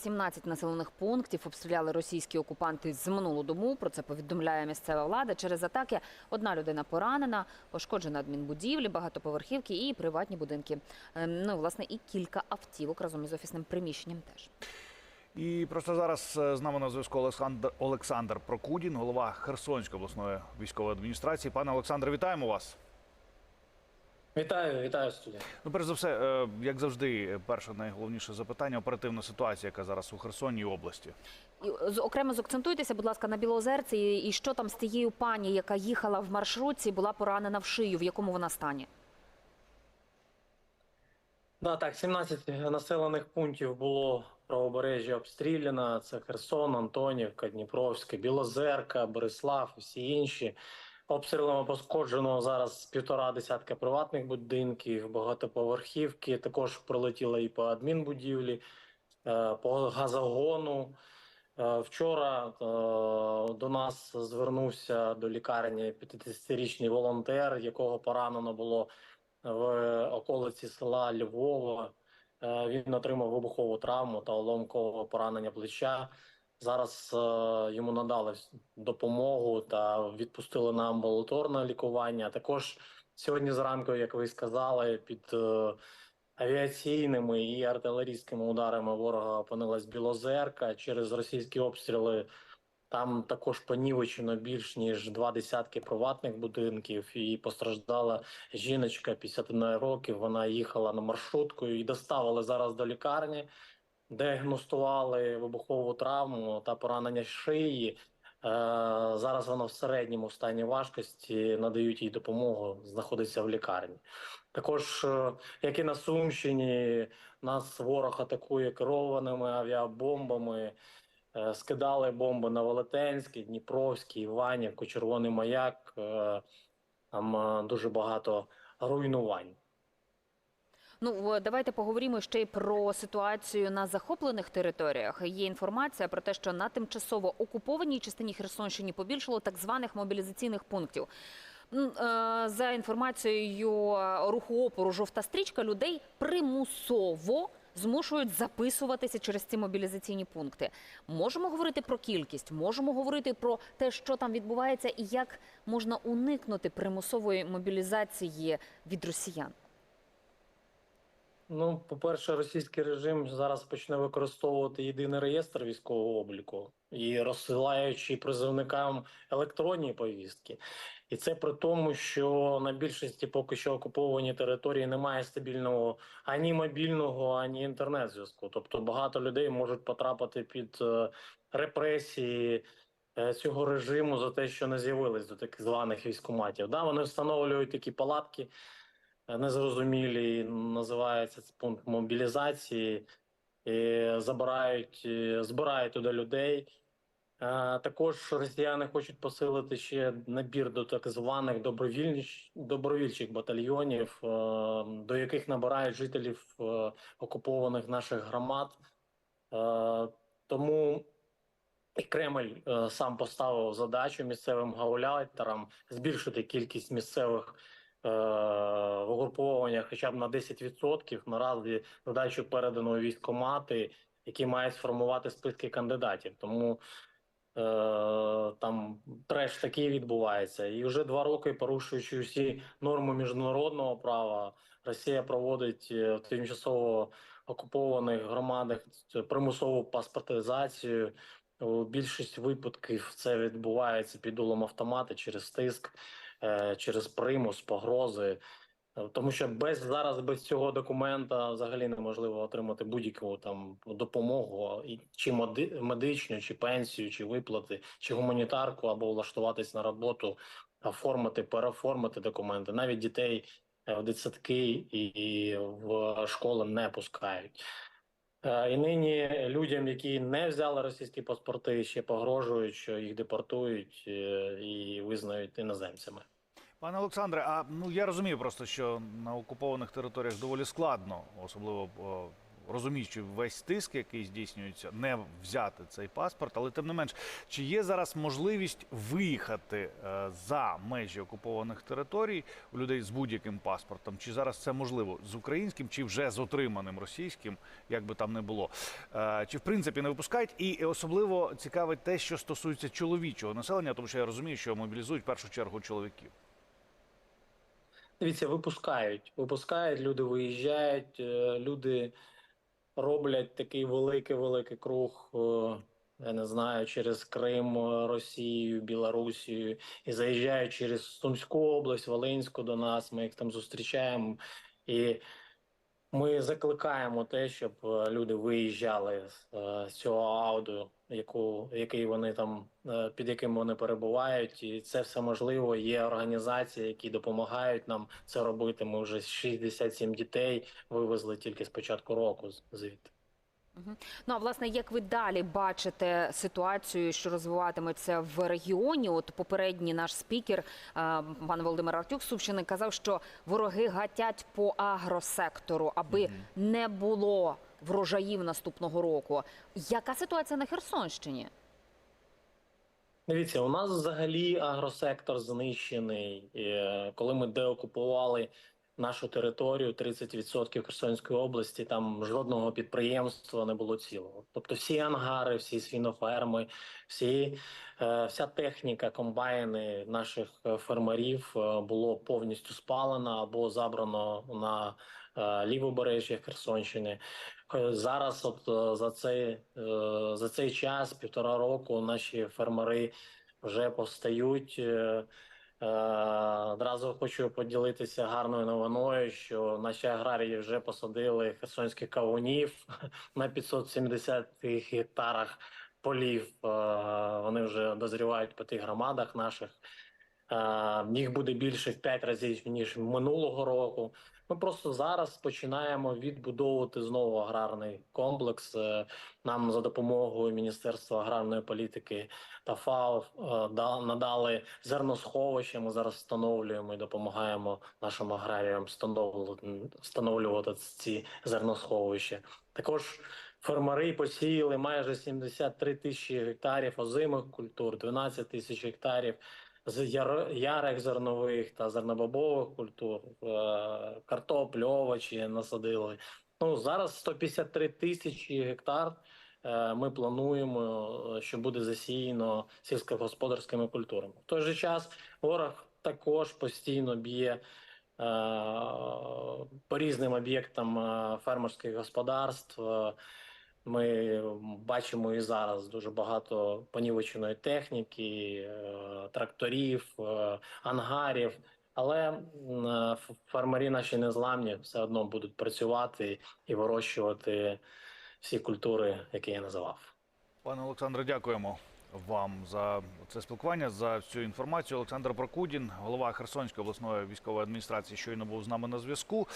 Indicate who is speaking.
Speaker 1: 17 населених пунктів обстріляли російські окупанти з минулу дому. Про це повідомляє місцева влада. Через атаки одна людина поранена, пошкоджена адмінбудівлі, багатоповерхівки і приватні будинки. Е, Ну власне, і кілька автівок разом із офісним приміщенням теж.
Speaker 2: І просто зараз е, з нами на зв'язку Олександр Олександр Прокудін, голова Херсонської обласної військової адміністрації. Пане Олександре, вітаємо вас.
Speaker 3: Вітаю, вітаю студія.
Speaker 2: Ну, перш за все, е, як завжди, перше найголовніше запитання оперативна ситуація, яка зараз у Херсоні і області.
Speaker 1: З- окремо закцентуйтеся, будь ласка, на Білозерці, і і що там з тією пані, яка їхала в маршрутці, була поранена в шию, в якому вона стані?
Speaker 3: Да, так, 17 населених пунктів було правобережжя обстріляно. Це Херсон, Антонівка, Дніпровська, Білозерка, Борислав і всі інші. Обстрілами пошкоджено зараз півтора десятка приватних будинків, багатоповерхівки. Також прилетіло і по адмінбудівлі, е, по газогону. Е, Вчора е, до нас звернувся до лікарні 50-річний волонтер, якого поранено було в околиці села Львова. Він отримав вибухову травму та уламкове поранення плеча. Зараз е, йому надали допомогу та відпустили на амбулаторне лікування. Також сьогодні зранку, як ви сказали, під е, авіаційними і артилерійськими ударами ворога опинилась Білозерка через російські обстріли. Там також понівечено більш ніж два десятки приватних будинків, і постраждала жіночка 51 років. Вона їхала на маршрутку і доставили зараз до лікарні, діагностували вибухову травму та поранення шиї. Е, Зараз вона в середньому стані важкості надають їй допомогу, знаходиться в лікарні. Також, е, як і на Сумщині, нас ворог атакує керованими авіабомбами. Е, Скидали бомби на Велетенський, Дніпровський, Іванівку, Червоний Маяк. Там дуже багато руйнувань.
Speaker 1: Ну давайте поговоримо ще й про ситуацію на захоплених територіях. Є інформація про те, що на тимчасово окупованій частині Херсонщини побільшало так званих мобілізаційних пунктів. Е, За інформацією е, руху опору жовта стрічка людей примусово змушують записуватися через ці мобілізаційні пункти. Можемо говорити про кількість, можемо говорити про те, що там відбувається, і як можна уникнути примусової мобілізації від росіян.
Speaker 3: Ну, по-перше, російський режим зараз почне використовувати єдиний реєстр військового обліку і розсилаючи призовникам електронні повістки. І це при тому, що на більшості поки що окуповані території немає стабільного ані мобільного, ані інтернет-зв'язку. Тобто багато людей можуть потрапити під е, репресії е, цього режиму за те, що не з'явились до так званих військоматів. Да, вони встановлюють такі палатки незрозумілі, називається це пункт мобілізації, і забирають, збирають туди людей. Е, Також росіяни хочуть посилити ще набір до так званих добровільних добровільчих батальйонів, е, до яких набирають жителів е, окупованих наших громад. Тому і Кремль сам поставив задачу місцевим гауляйтерам збільшити кількість місцевих в угрупованнях хоча б на 10%. Наразі задачу передано у військкомати, які мають сформувати списки кандидатів. Тому е, там треш такий відбувається. І вже два роки, порушуючи всі норми міжнародного права, Росія проводить е, в тимчасово окупованих громадах примусову паспортизацію. У більшості випадків це відбувається під дулом автомата через тиск, е, через примус, погрози. Е, Тому що без зараз без цього документа взагалі неможливо отримати будь-яку там допомогу, чи медичну, чи пенсію, чи виплати, чи гуманітарку, або влаштуватись на роботу, оформити, переоформити документи. Навіть дітей е, в дитсадки і в школи не пускають. Е, І нині людям, які не взяли російські паспорти, ще погрожують, що їх депортують е, і визнають іноземцями.
Speaker 2: Пане Олександре, а ну я розумію просто, що на окупованих територіях доволі складно, особливо розуміючи весь тиск, який здійснюється, не взяти цей паспорт, але тим не менш, чи є зараз можливість виїхати е, за межі окупованих територій у людей з будь-яким паспортом? Чи зараз це можливо з українським, чи вже з отриманим російським, як би там не було? Е, Чи в принципі не випускають? І особливо цікавить те, що стосується чоловічого населення, тому що я розумію, що мобілізують в першу чергу чоловіків.
Speaker 3: Дивіться, випускають. Випускають, люди виїжджають, е, люди роблять такий великий-великий круг, е, я не знаю, через Крим, е, Росію, Білорусію і заїжджають через Сумську область, Волинську до нас. Ми їх там зустрічаємо. І ми закликаємо те, щоб е, люди виїжджали з, е, цього ауду, яку який вони там е, під яким вони перебувають, і це все можливо. Є організації, які допомагають нам це робити. Ми вже 67 дітей вивезли тільки з початку року з- звідти.
Speaker 1: Ну а власне, як ви далі бачите ситуацію, що розвиватиметься в регіоні? От попередній наш спікер, пан Володимир Артюк Сумщини, казав, що вороги гатять по агросектору, аби не було врожаїв наступного року. Яка ситуація на Херсонщині?
Speaker 3: Дивіться, у нас взагалі агросектор знищений. Е, Коли ми деокупували нашу територію, 30% Херсонської області, там жодного підприємства не було цілого. Тобто всі ангари, всі свіноферми, всі, е, вся техніка, комбайни наших е, фермерів е, було повністю спалено або забрано на лівобережжя Херсонщини. Зараз, от за цей, за цей час, півтора року, наші фермери вже повстають. Е, Одразу хочу поділитися гарною новиною, що наші аграрії вже посадили херсонських кавунів на 570 гектарах полів. Е, Вони вже дозрівають по тих громадах наших. Їх буде більше в 5 разів ніж минулого року. Ми просто зараз починаємо відбудовувати знову аграрний комплекс. Е, Нам за допомогою Міністерства аграрної політики та ФАО е, надали зерносховище. Ми зараз встановлюємо і допомагаємо нашим аграріям встановлювати ці зерносховища. Також фермери посіяли майже 73 тисячі гектарів озимих культур, 12 тисяч гектарів з яр- ярих зернових та зернобобових культур, е, картоплю, овочі насадили. Ну зараз 153 тисячі гектар. е, Ми плануємо, е, що буде засіяно сільськогосподарськими культурами. В той же час ворог також постійно б'є по різним об'єктам фермерських господарств. Е, Ми бачимо і зараз дуже багато понівеченої техніки, е, тракторів, е, ангарів. Але м, е, ф- фермері наші незламні все одно будуть працювати і вирощувати всі культури, які я називав.
Speaker 2: Пане Олександре, дякуємо вам за це спілкування, за всю інформацію. Олександр Прокудін, голова Херсонської обласної військової адміністрації, щойно був з нами на зв'язку.